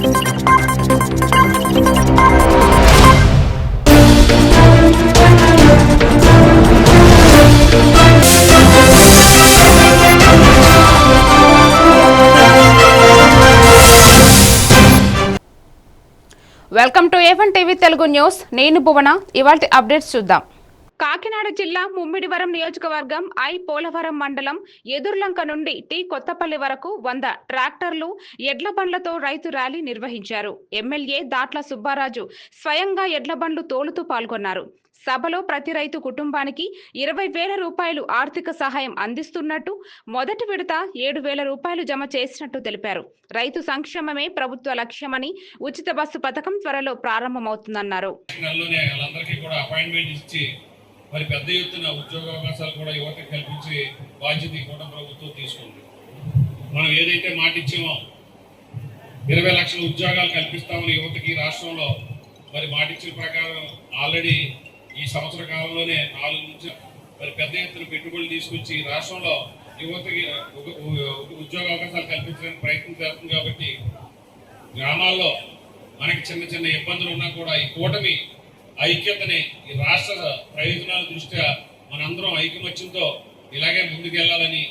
Welcome to A one TV Telugu news. నేను భువన. ఇవాళ updates చూద్దాం. కాకినాడ జిల్లా ముమ్మిడివరం నియోజకవర్గం ఐ పోలవరం మండలం ఎదుర్లంక నుండి టి కొత్తపల్లి వరకు వంద ట్రాక్టర్లు ఎడ్ల బండ్లతో రైతు ర్యాలీ నిర్వహించారు. ఎమ్మెల్యే దాట్ల సుబ్బారాజు స్వయంగా ఎడ్ల బండ్లు తోలుతూ పాల్గొన్నారు. సభలో ప్రతి రైతు కుటుంబానికి ఇరవై వేల రూపాయలు ఆర్థిక సహాయం అందిస్తున్నట్టు మొదటి విడత ఏడు వేల రూపాయలు జమ చేసినట్టు తెలిపారు. రైతు సంక్షేమమే ప్రభుత్వ లక్ష్యమని ఉచిత బస్సు పథకం త్వరలో ప్రారంభమవుతుందన్నారు. మరి పెద్ద ఎత్తున ఉద్యోగ అవకాశాలు కూడా యువతకు కల్పించి బాధ్యత ఈ కూటమి ప్రభుత్వం తీసుకుంది. మనం ఏదైతే మాటిచ్చామో ఇరవై లక్షల ఉద్యోగాలు కల్పిస్తామని యువతకి రాష్ట్రంలో మరి మాటిచ్చిన ప్రకారం ఆల్రెడీ ఈ సంవత్సర కాలంలోనే నాలుగు నుంచి మరి పెద్ద ఎత్తున పెట్టుబడులు తీసుకొచ్చి ఈ రాష్ట్రంలో యువతకి ఉద్యోగ అవకాశాలు కల్పించడానికి ప్రయత్నం చేస్తుంది కాబట్టి గ్రామాల్లో మనకి చిన్న చిన్న ఇబ్బందులు ఉన్నా కూడా ఈ కూటమి ఐక్యతని ఈ రాష్ట్ర ప్రయోజనాల దృష్ట్యా మనందరం ఐకమత్యంతో ఇలాగే ముందుకెళ్ళాలని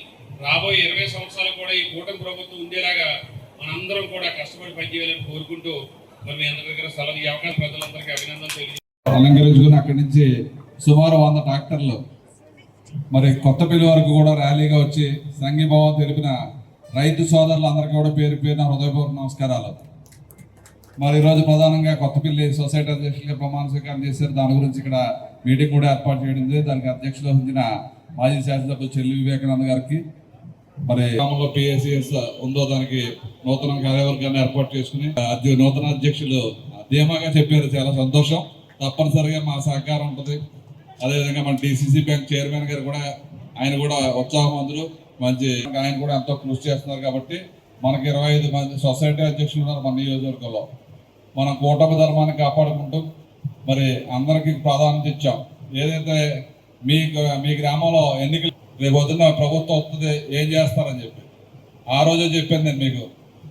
రాబోయే ఇరవై సంవత్సరాలు కూడా ఈ కూటమి ప్రభుత్వం ఉండేలాగా మనందరం కూడా కష్టపడి పనిచేయాలని కోరుకుంటూ మరి మీ అందరి దగ్గర సెలవు ఈ అవకాశం ప్రజలందరికీ అభినందనలు తెలియజేస్తున్నాను. అలంకరించుకుని అక్కడి నుంచి సుమారు వంద ట్రాక్టర్లు మరి కొత్తపల్లి వరకు కూడా ర్యాలీగా వచ్చి సంఘీభావం తెలిపిన రైతు సోదరులందరికీ కూడా పేరు పేరున హృదయపూర్వక నమస్కారాలు మరి ఈరోజు ప్రధానంగా కొత్తపల్లి సొసైటీ అధ్యక్షులుగా ప్రమాణ స్వీకారం చేశారు. దాని గురించి ఇక్కడ మీటింగ్ కూడా ఏర్పాటు చేయడం దానికి అధ్యక్షులు వహించిన మాజీ శాసనసభ్యులు చెల్లి వివేకానంద గారికి మరి గ్రామంలో పిఎస్సిఎస్ ఉందో దానికి నూతన కార్యవర్గాన్ని ఏర్పాటు చేసుకుని అధ్య నూతన అధ్యక్షులు ధీమాగా చెప్పారు. చాలా సంతోషం. తప్పనిసరిగా మా సహకారం ఉంటుంది. అదేవిధంగా మన డిసిసి బ్యాంక్ చైర్మన్ గారు కూడా ఆయన కూడా ఉత్సాహం ఉత్సాహవంతులు. మంచి ఆయన కూడా ఎంతో కృషి చేస్తున్నారు కాబట్టి మనకి ఇరవై ఐదు మంది సొసైటీ అధ్యక్షులు ఉన్నారు మన నియోజకవర్గంలో. మనం కూటమి ధర్మాన్ని కాపాడుకుంటూ మరి అందరికీ ప్రాధాన్యత ఇచ్చాం. ఏదైతే మీ మీ గ్రామంలో ఎన్నికలు రేపు వదిన ప్రభుత్వం వస్తుంది ఏం చేస్తారని చెప్పి. ఆ రోజే చెప్పాను నేను మీకు.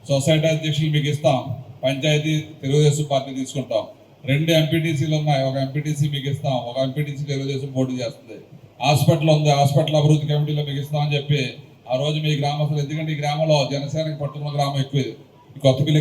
సొసైటీ అధ్యక్షులు మీకు ఇస్తాం. పంచాయతీ తెలుగుదేశం పార్టీ తీసుకుంటాం. రెండు ఎంపీటీసీలు ఉన్నాయి. ఒక ఎంపీటీసీ మీకు ఇస్తాం. ఒక ఎంపీటీసీ తెలుగుదేశం పోటీ చేస్తుంది. హాస్పిటల్ ఉంది. హాస్పిటల్ అభివృద్ధి కమిటీలో మీకు ఇస్తామని చెప్పి ఆ రోజు మీ గ్రామస్తులు ఎందుకంటే ఈ గ్రామంలో జనసేనకి పట్టుకున్న గ్రామం ఎక్కువ ఇది. కొత్తపల్లి